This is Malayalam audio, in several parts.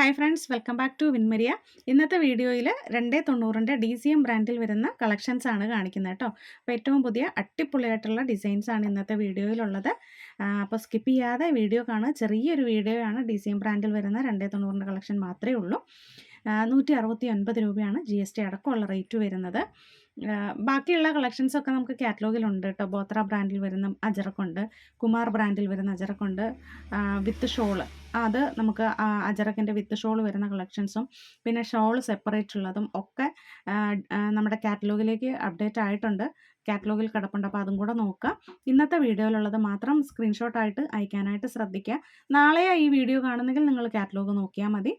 Hi friends welcome back to വിൻമരിയ ഇന്നത്തെ വീഡിയോയിൽ രണ്ട് തൊണ്ണൂറിന്റെ ഡി സി എം ബ്രാൻഡിൽ വരുന്ന കളക്ഷൻസ് ആണ് കാണിക്കുന്നത് കേട്ടോ അപ്പോൾ ഏറ്റവും പുതിയ അട്ടിപ്പൊളിയായിട്ടുള്ള ഡിസൈൻസ് ആണ് ഇന്നത്തെ വീഡിയോയിലുള്ളത്. അപ്പോൾ സ്കിപ്പ് ചെയ്യാതെ വീഡിയോ കാണുക. ചെറിയൊരു വീഡിയോ ആണ് ഡി സി എം ബ്രാൻഡിൽ വരുന്ന രണ്ടേ തൊണ്ണൂറിന്റെ കളക്ഷൻ മാത്രമേ ഉള്ളൂ. നൂറ്റി അറുപത്തി ഒൻപത് രൂപയാണ് ജി എസ് ടി അടക്കമുള്ള റേറ്റ് വരുന്നത്. ബാക്കിയുള്ള കളക്ഷൻസ് ഒക്കെ നമുക്ക് കാറ്റലോഗിലുണ്ട് കേട്ടോ ബോത്ര ബ്രാൻഡിൽ വരുന്ന അജറക്കുണ്ട് കുമാർ ബ്രാൻഡിൽ വരുന്ന അജറക്കുണ്ട് വിത്ത് ഷോൾ അത് നമുക്ക് അജറക്കിന്റെ വിത്ത് ഷോൾ വരുന്ന കളക്ഷൻസും പിന്നെ ഷോൾ സെപ്പറേറ്റ് ഉള്ളതും ഒക്കെ നമ്മുടെ കാറ്റലോഗിലേക്ക് അപ്ഡേറ്റ് ആയിട്ടുണ്ട്. കാറ്റലോഗിൽ കിടപ്പുണ്ട്. അപ്പോൾ അതും കൂടെ നോക്കുക ഇന്നത്തെ വീഡിയോയിലുള്ളത് മാത്രം സ്ക്രീൻഷോട്ടായിട്ട് അയക്കാനായിട്ട് ശ്രദ്ധിക്കുക. നാളെ ഈ വീഡിയോ കാണുന്നെങ്കിൽ നിങ്ങൾ കാറ്റലോഗ് നോക്കിയാൽ മതി.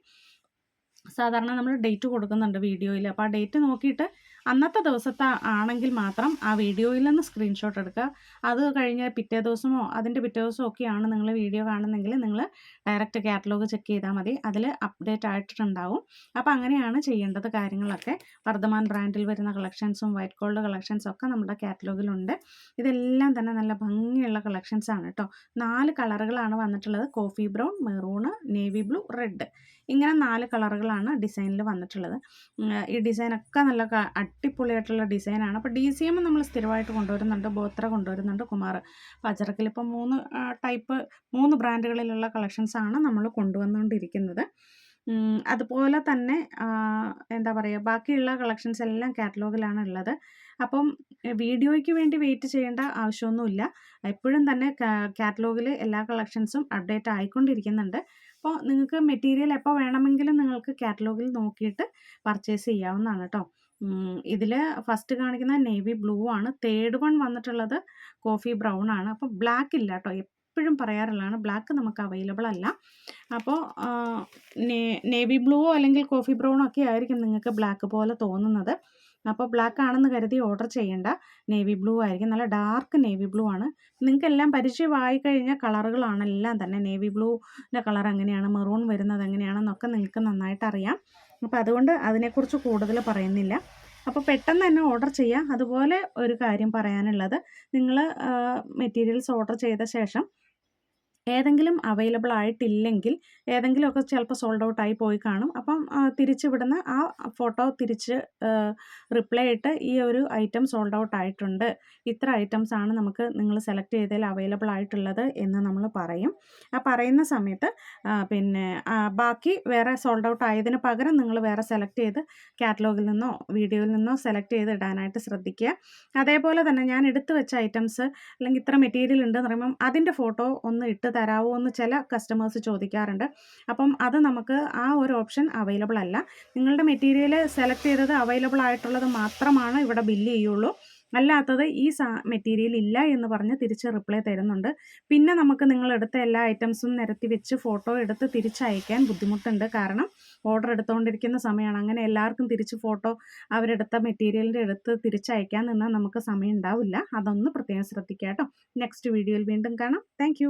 സാധാരണ നമ്മൾ ഡേറ്റ് കൊടുക്കുന്നുണ്ട് വീഡിയോയിൽ. അപ്പോൾ ആ ഡേറ്റ് നോക്കിയിട്ട് അന്നത്തെ ദിവസത്തെ ആണെങ്കിൽ മാത്രം ആ വീഡിയോയിൽ നിന്ന് സ്ക്രീൻഷോട്ട് എടുക്കുക. അത് കഴിഞ്ഞ പിറ്റേ ദിവസമോ അതിന്റെ പിറ്റേ ദിവസമോ ഒക്കെയാണ് നിങ്ങൾ വീഡിയോ കാണുന്നെങ്കിൽ നിങ്ങൾ ഡയറക്റ്റ് കാറ്റലോഗ് ചെക്ക് ചെയ്താൽ മതി. അതിൽ അപ്ഡേറ്റ് ആയിട്ടുണ്ടാവും അപ്പോൾ അങ്ങനെയാണ് ചെയ്യേണ്ടത് കാര്യങ്ങളൊക്കെ. വർദ്ധമാൻ ബ്രാൻഡിൽ വരുന്ന കളക്ഷൻസും വൈറ്റ് ഗോൾഡ് കളക്ഷൻസും ഒക്കെ നമ്മുടെ കാറ്റലോഗിലുണ്ട് ഇതെല്ലാം തന്നെ നല്ല ഭംഗിയുള്ള കളക്ഷൻസ് ആണ് കേട്ടോ. നാല് കളറുകളാണ് വന്നിട്ടുള്ളത്. Coffee brown maroon navy blue red ഇങ്ങനെ നാല് കളറുകളാണ് ഡിസൈനിൽ വന്നിട്ടുള്ളത്. ഈ ഡിസൈനൊക്കെ നല്ല അടിപൊളിയായിട്ടുള്ള ഡിസൈനാണ്. അപ്പോൾ ഡി സി എം നമ്മൾ സ്ഥിരമായിട്ട് കൊണ്ടുവരുന്നുണ്ട്. ബോത്ര കൊണ്ടുവരുന്നുണ്ട് കുമാർ പച്ചറക്കിൽ ഇപ്പോൾ മൂന്ന് ടൈപ്പ് മൂന്ന് ബ്രാൻഡുകളിലുള്ള കളക്ഷൻസ് ആണ് നമ്മൾ കൊണ്ടുവന്നുകൊണ്ടിരിക്കുന്നത്. അതുപോലെ തന്നെ എന്താ പറയുക ബാക്കിയുള്ള കളക്ഷൻസ് എല്ലാം കാറ്റലോഗിലാണ് ഉള്ളത്. അപ്പം വീഡിയോയ്ക്ക് വേണ്ടി വെയിറ്റ് ചെയ്യേണ്ട ആവശ്യമൊന്നുമില്ല. എപ്പോഴും തന്നെ കാറ്റലോഗിൽ എല്ലാ കളക്ഷൻസും അപ്ഡേറ്റ് ആയിക്കൊണ്ടിരിക്കുന്നുണ്ട്. അപ്പോൾ നിങ്ങൾക്ക് മെറ്റീരിയൽ എപ്പോൾ വേണമെങ്കിലും നിങ്ങൾക്ക് കാറ്റലോഗിൽ നോക്കിയിട്ട് പർച്ചേസ് ചെയ്യാവുന്നതാണ് കേട്ടോ. ഇതിൽ ഫസ്റ്റ് കാണിക്കുന്ന നേവി ബ്ലൂ ആണ്. തേർഡ് വൺ വന്നിട്ടുള്ളത് കോഫി ബ്രൗൺ ആണ്. അപ്പോൾ ബ്ലാക്ക് ഇല്ല കേട്ടോ എപ്പോഴും പറയാറുള്ളതാണ് ബ്ലാക്ക് നമുക്ക് അവൈലബിൾ അല്ല. അപ്പോൾ നേവി ബ്ലൂവോ അല്ലെങ്കിൽ കോഫി ബ്രൗണോ ഒക്കെ ആയിരിക്കും നിങ്ങൾക്ക് ബ്ലാക്ക് പോലെ തോന്നുന്നത്. അപ്പോൾ ബ്ലാക്ക് ആണെന്ന് കരുതി ഓർഡർ ചെയ്യേണ്ട നേവി ബ്ലൂ ആയിരിക്കും. നല്ല ഡാർക്ക് നേവി ബ്ലൂ ആണ്. നിങ്ങൾക്ക് എല്ലാം പരിചയമായി കഴിഞ്ഞ കളറുകളാണെല്ലാം തന്നെ. നേവി ബ്ലൂവിന്റെ കളർ എങ്ങനെയാണ്? മെറൂൺ വരുന്നത് എങ്ങനെയാണെന്നൊക്കെ നിങ്ങൾക്ക് നന്നായിട്ട് അറിയാം. അപ്പോൾ അതുകൊണ്ട് അതിനെക്കുറിച്ച് കൂടുതൽ പറയുന്നില്ല. അപ്പോൾ പെട്ടെന്ന് തന്നെ ഓർഡർ ചെയ്യുക അതുപോലെ ഒരു കാര്യം പറയാനുള്ളത്. നിങ്ങൾ മെറ്റീരിയൽസ് ഓർഡർ ചെയ്ത ശേഷം ഏതെങ്കിലും അവൈലബിൾ ആയിട്ടില്ലെങ്കിൽ ഏതെങ്കിലുമൊക്കെ ചിലപ്പോൾ സോൾഡ് ഔട്ട് ആയി പോയി കാണും. അപ്പം തിരിച്ച് വിടുന്ന ആ ഫോട്ടോ തിരിച്ച് റിപ്ലൈ ഇട്ട് ഈ ഒരു ഐറ്റം സോൾഡ് ഔട്ട് ആയിട്ടുണ്ട്. ഇത്ര ഐറ്റംസ് ആണ് നമുക്ക് നിങ്ങൾ സെലക്ട് ചെയ്തതിൽ അവൈലബിൾ ആയിട്ടുള്ളത് എന്ന് നമ്മൾ പറയും. ആ പറയുന്ന സമയത്ത് പിന്നെ ബാക്കി വേറെ സോൾഡ് ഔട്ട് ആയതിന് പകരം നിങ്ങൾ വേറെ സെലക്ട് ചെയ്ത് കാറ്റലോഗിൽ നിന്നോ വീഡിയോയിൽ നിന്നോ സെലക്ട് ചെയ്ത് ഇടാനായിട്ട് ശ്രദ്ധിക്കുക. അതേപോലെ തന്നെ ഞാൻ എടുത്തു വെച്ച ഐറ്റംസ് അല്ലെങ്കിൽ ഇത്ര മെറ്റീരിയൽ ഉണ്ടെന്ന് പറയുമ്പം അതിന്റെ ഫോട്ടോ ഒന്ന് ഇട്ട് തരാമോ എന്ന് ചില കസ്റ്റമേഴ്സ് ചോദിക്കാറുണ്ട്. അപ്പം അത് നമുക്ക് ആ ഒരു ഓപ്ഷൻ അവൈലബിൾ അല്ല. നിങ്ങളുടെ മെറ്റീരിയൽ സെലക്ട് ചെയ്തത് അവൈലബിൾ ആയിട്ടുള്ളത് മാത്രമാണ് ഇവിടെ ബില്ല് ചെയ്യുള്ളൂ. അല്ലാത്തത് ഈ സാ മെറ്റീരിയൽ ഇല്ല എന്ന് പറഞ്ഞ് തിരിച്ച് റിപ്ലൈ തരുന്നുണ്ട്. പിന്നെ നമുക്ക് നിങ്ങൾ എടുത്ത എല്ലാ ഐറ്റംസും നിരത്തി വെച്ച് ഫോട്ടോ എടുത്ത് തിരിച്ചയക്കാൻ ബുദ്ധിമുട്ടുണ്ട്. കാരണം ഓർഡർ എടുത്തുകൊണ്ടിരിക്കുന്ന സമയമാണ് അങ്ങനെ എല്ലാവർക്കും തിരിച്ച് ഫോട്ടോ അവരെടുത്ത മെറ്റീരിയലിന്റെ എടുത്ത് തിരിച്ചയക്കാൻ നിന്നാൽ നമുക്ക് സമയം ഉണ്ടാവില്ല. അതൊന്ന് പ്രത്യേകം ശ്രദ്ധിക്കാം കേട്ടോ. നെക്സ്റ്റ് വീഡിയോയിൽ വീണ്ടും കാണാം. താങ്ക്